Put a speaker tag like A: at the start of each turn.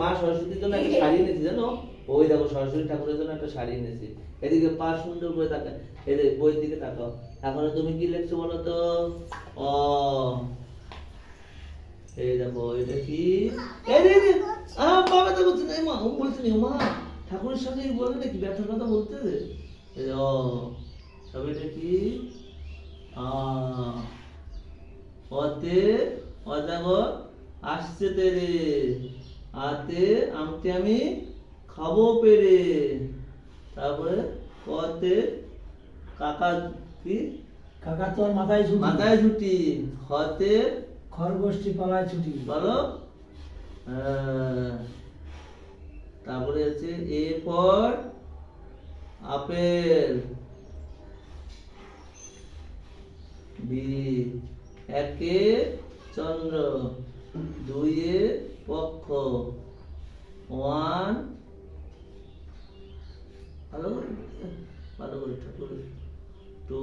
A: মা সরস্বতীর জন্য একটা শাড়ি এনেছি, জানো? ওই দেখো, সরস্বতী ঠাকুরের জন্য একটা শাড়ি এনেছি। এদিকে পা সুন্দর করে তাকা এদের বইয়ের দিকে তাকাও। এখন তুমি কি লিখছো বলো তো? অ এই দেখো, এটা কি? বাবা তো বলছে না মা, ও বলছে না মা, ঠাকুরের সাথে বলে ব্যথার কথা বলতে দে এটা কি? আসছে তেরে। আতে আমতে আমি খাব পেরে। তারপরে কতে কাকা কি?
B: কাকা তোর মাথায় ছুটি
A: মাথায় ছুটি হতে
B: খরগোষ্ঠী পালায় ছুটি।
A: বলো। তারপরে আছে এ ফর আপেল। বি একে চন্দ্র। দুইয়ে পক্ষ। ওয়ান ভালো করে ভালো করে টু